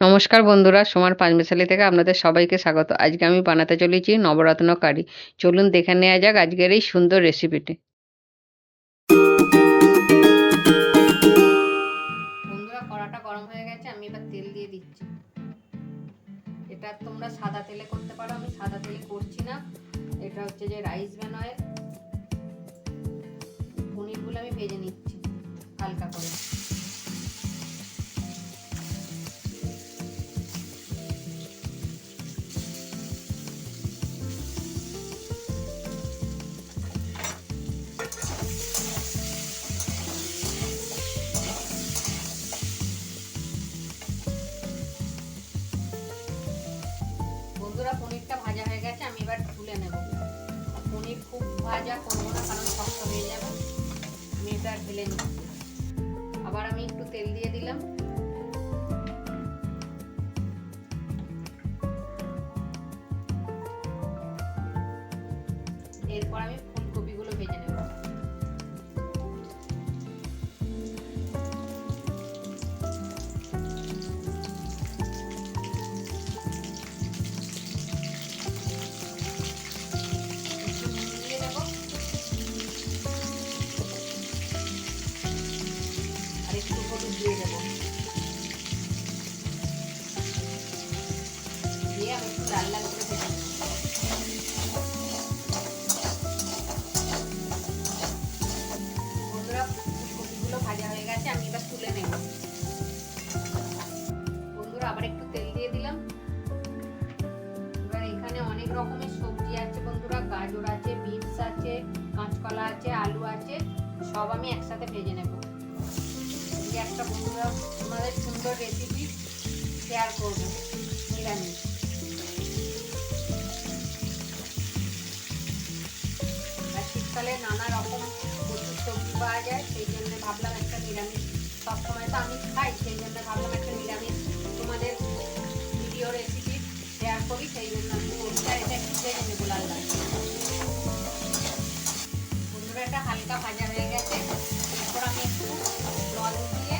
নমস্কার বন্ধুরা, সোমার পাঁচমিশালি থেকে আপনাদের সবাইকে স্বাগত। আজকে আমি বানাতে চলেছি নবরত্ন কারি। চলুন দেখে নেওয়া যাক আজকের এই সুন্দর রেসিপিটি বন্ধুরা, কড়াটা গরম হয়ে গেছে, আমি এবার তেল দিয়ে দিচ্ছি। এটা তোমরা সাদা তেলে করতে পারো, আমি সাদা তেলে করছি না। এটা হচ্ছে যে রাইস ব্যান অয়েল পনিরগুলো আমি ভেজে নিচ্ছি, হালকা করে। ঢেলে নিচ্ছি আবার আমি একটু তেল দিয়ে দিলাম। কাঁচকলা আছে, আলু আছে, সব আমি একসাথে ভেজে নেব। একটা বন্ধুরা, তোমাদের সুন্দর রেসিপি শেয়ার করব, নিরামিষ। আর শীতকালে নানা রকম প্রচুর সবজি পাওয়া যায়, সেই জন্য ভাবলাম একটা নিরামিষ। সবসময় তো আমি খাই, সেই জন্য ভাবলাম একটা নিরামিষ। তোমাদের ভিডিও রেসিপি শেয়ার করি, সেই জন্য আমি আর এটা ভেজে নেব লাল ভাজা হয়ে গেছে। এরপর আমি একটু জল দিয়ে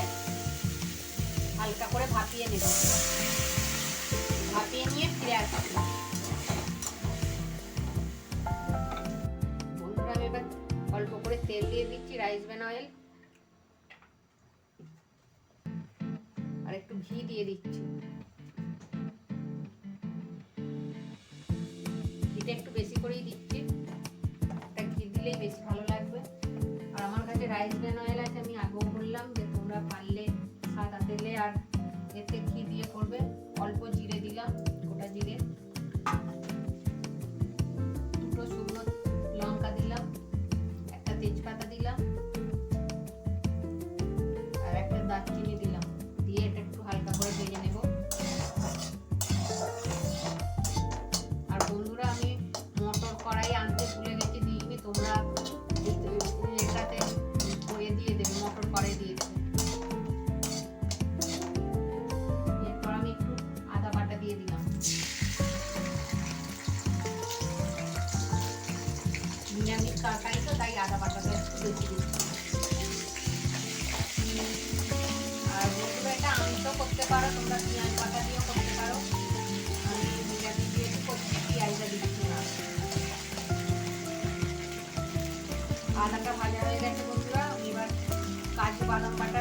হালকা করে ভাপিয়ে নেব। ভাপিয়ে নিয়ে ফিরে আসছি। আমি এবার অল্প করে তেল দিয়ে দিচ্ছি রাইস ব্যান অয়েল। আর একটু ঘি দিয়ে দিচ্ছি। ঘিটা একটু বেশি করেই দিচ্ছি। ঘি দিলেই বেশি ভালো রাইস ব্যান অয়েল আছে আমি আগেও বললাম যে তোমরা পারলে সাদা তেলে আর এতে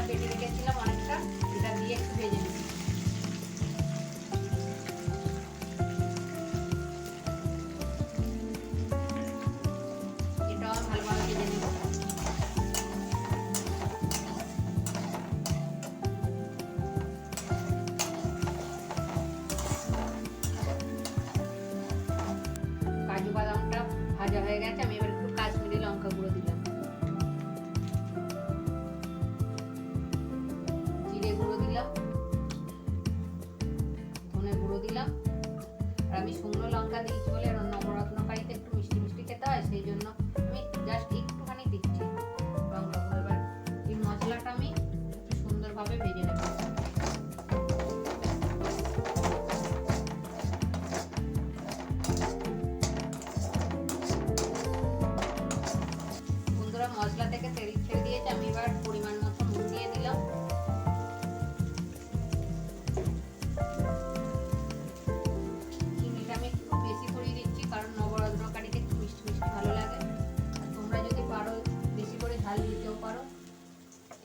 বাটা রেখেছিলাম অনেকটা এটা দিয়ে একটু ভেজে নিচ্ছি।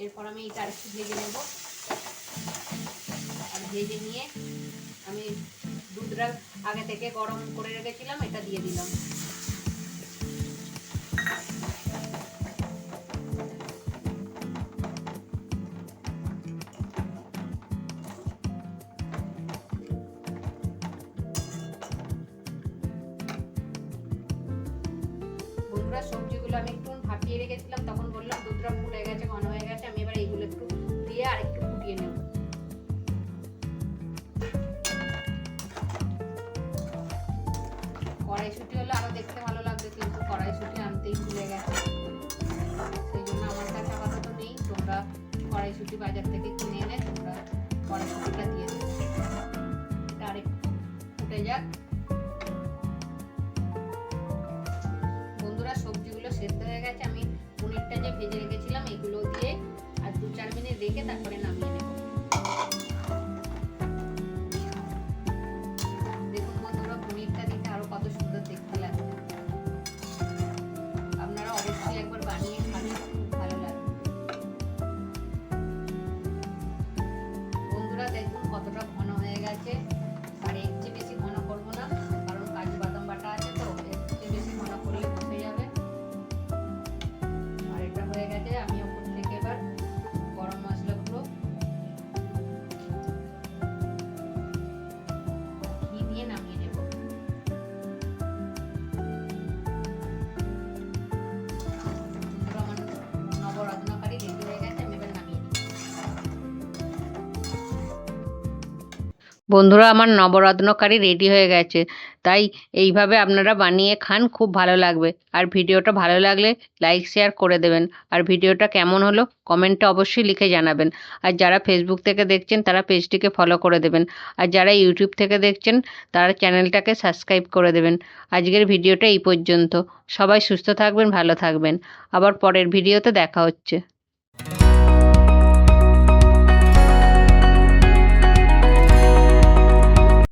এরপর আমি এটা আরেকটু ভেজে নেব। আর ভেজে নিয়ে আমি দুধটা আগে থেকে গরম করে রেখেছিলাম, এটা দিয়ে দিলাম। সবজিগুলো আমি একটু ভাপিয়ে রেখেছিলাম, তখন বললাম দুধটা ফুটে গেছে ঘন দেখতে ভালো লাগবে কিন্তু কড়াইশুটি আনতেই ভুলে গেছে। সেই জন্য আমার কাছে আপাতত নেই, তোমরা কড়াইশুটি বাজার থেকে কিনে এনে তোমরা কড়াইশুটিটা দিয়ে দেবে এটা আরেকটু ফুটে যাক। বন্ধুরা, সবজিগুলো সেদ্ধ হয়ে গেছে। আমি পনিরটা যে ভেজে রেখেছিলাম, এগুলো দিয়ে আর দু চার মিনিট রেখে তারপরে নামিয়ে নেব। বন্ধুরা, আমার নবরত্নকারী রেডি হয়ে গেছে। তাই এইভাবে আপনারা বানিয়ে খান, খুব ভালো লাগবে। আর ভিডিওটা ভালো লাগলে লাইক, শেয়ার করে দেবেন। আর ভিডিওটা কেমন হলো কমেন্টে অবশ্যই লিখে জানাবেন। আর যারা ফেসবুক থেকে দেখছেন, তারা পেজটিকে ফলো করে দেবেন। আর যারা ইউটিউব থেকে দেখছেন, তারা চ্যানেলটাকে সাবস্ক্রাইব করে দেবেন। আজকের ভিডিওটা এই পর্যন্ত। সবাই সুস্থ থাকবেন, ভালো থাকবেন। আবার পরের ভিডিওতে দেখা হচ্ছে।